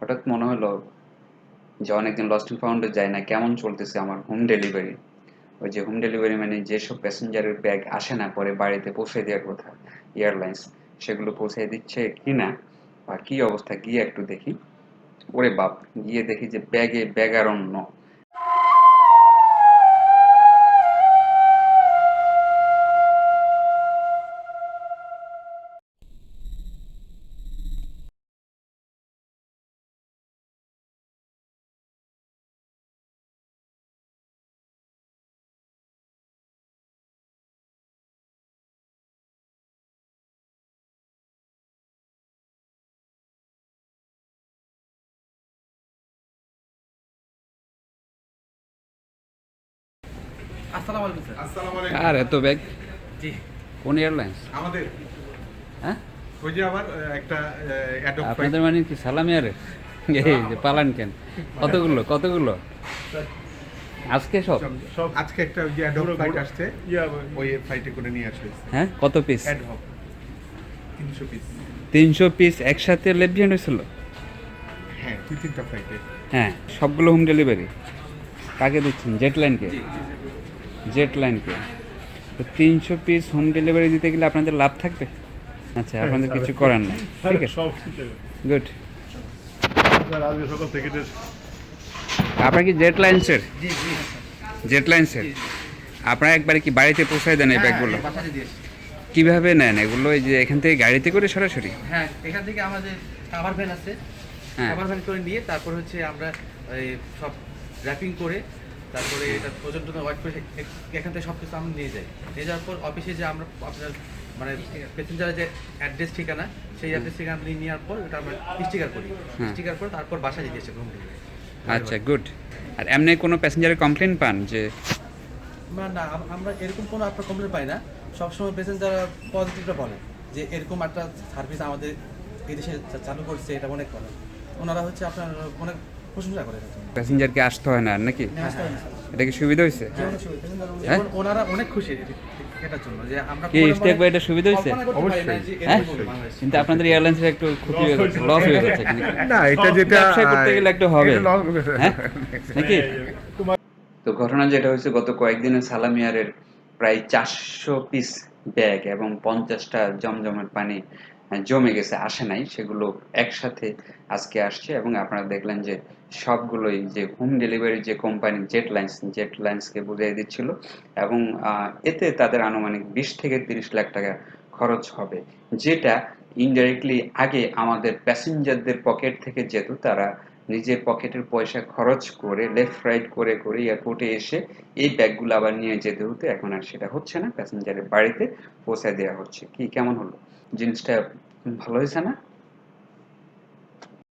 হঠাৎ মনে হলো যে অনেকদিন লস্ট অ্যান্ড ফাউন্ডে যায় না, কেমন চলতেছে আমার হোম ডেলিভারি ওই যে হোম ডেলিভারি মানে যেসব প্যাসেঞ্জারের ব্যাগ আসে না, পরে বাড়িতে পৌঁছে দেওয়ার কথা এয়ারলাইন্স সেগুলো পৌঁছে দিচ্ছে কি না বা কী অবস্থা, গিয়ে একটু দেখি। ওরে বাপ, গিয়ে দেখি যে ব্যাগে ব্যাগ আর ব্যাগারণ্য আসসালামু আলাইকুম স্যার। আসসালামু আলাইকুম। আর এত ব্যাগ? জি। কোন এয়ারলাইন্স? আমাদের। হ্যাঁ? ওই যে আবার একটা অ্যাডপ আপনাদের মানে কি সালামি আরে? এই যে পালান কেন? কতগুলো কতগুলো? আজকে সব? সব। আজকে একটা ওই যে অ্যাডপ ফ্লাইট আসছে। ওই ফ্লাইটে করে নিয়ে আসছে হ্যাঁ? কত পিস অ্যাডহক তিনশো পিস তিনশো পিস একসাথে লেফটেন্ট হয়েছিল? হ্যাঁ দুই তিনটা ফ্লাইটে হ্যাঁ সবগুলো হোম ডেলিভারি কাকে দিচ্ছেন? জেট লাইনকে জেট লাইনকে। তো তিনশো পিস হোম ডেলিভারি দিতে গেলে আপনাদের লাভ থাকবে? আচ্ছা আপনাদের কিছু করার নাই। ঠিক আছে। সব গুড আপনার কি জেট লাইন্সের জি জি জেট লাইন্সের আপনারা একবারে কি বাড়িতে পৌঁছায় দেন এই ব্যাগগুলো? হ্যাঁ। কীভাবে নেন? এগুলো এই যে এখান থেকে গাড়িতে করে সরাসরি? হ্যাঁ এখান থেকে আমাদের কাভার ভ্যান আছে হ্যাঁ। কাভার ভ্যান করে নিয়ে তারপর হচ্ছে আমরা সব র্যাপিং করে তারপরে এটা পর্যন্ত ওয়েট করে এখান থেকে সব কিছু আমরা নিয়ে যাই। নিয়ে যাওয়ার পর অফিসে যে আমরা আপনার মানে প্যাসেঞ্জারের যে অ্যাড্রেস ঠিকানা সেই অ্যাড্রেস ঠিকানা নিয়ে নেওয়ার পর ওটা আমরা স্টিকার করি। স্টিকার করে তারপর বাসা দিতে এসে ঘুম আচ্ছা গুড আর এমনি কোনো প্যাসেঞ্জারের কমপ্লেন পান যে না না আমরা এরকম কোনো আপনার কমপ্লেন পাই না। সবসময় প্যাসেঞ্জার পজিটিভটা বলে যে এরকম একটা সার্ভিস আমাদের এদেশে চালু করছে এটা অনেক ভালো। ওনারা হচ্ছে আপনার অনেক প্রশংসা করে প্যাসেঞ্জারকে আসতে হয় না নাকি? হ্যাঁ, এটা কি সুবিধা হয়েছে? হ্যাঁ? ওনারা অনেক খুশি এটার জন্য যে আমরা কি স্টেক বাই এটা সুবিধা হয়েছে? কল্পনা করতে পারি না যে হ্যাঁ? কিন্তু আপনাদের এয়ারলাইন্সের একটু ক্ষতি হয়ে যাচ্ছে লস হয়ে যাচ্ছে না এটা যেটা ব্যবসা করতে গেলে একটু হবে। হ্যাঁ? নাকি? তো ঘটনা যেটা হয়েছে গত কয়েকদিনে সালামিয়ারের প্রায় চারশো পিস ব্যাগ এবং পঞ্চাশটা জমজমের পানি জমে গেছে, আসে নাই, সেগুলো একসাথে আজকে আসছে এবং আপনারা দেখলেন যে সবগুলোই যে হোম ডেলিভারি যে কোম্পানি জেট লাইন্স জেট লাইন্সকে বুঝিয়ে দিচ্ছিল এবং এতে তাদের আনুমানিক বিশ থেকে তিরিশ লাখ টাকা খরচ হবে, যেটা ইনডাইরেক্টলি আগে আমাদের প্যাসেঞ্জারদের পকেট থেকে যেত, তারা নিজের পকেটের পয়সা খরচ করে লেফট রাইট করে করে এয়ারপোর্টে এসে এই ব্যাগগুলো আবার নিয়ে যেতে হতো, এখন আর সেটা হচ্ছে না প্যাসেঞ্জারের বাড়িতে পৌঁছে দেওয়া হচ্ছে, কি কেমন হলো? জিনিসটা ভালো হয়েছে না?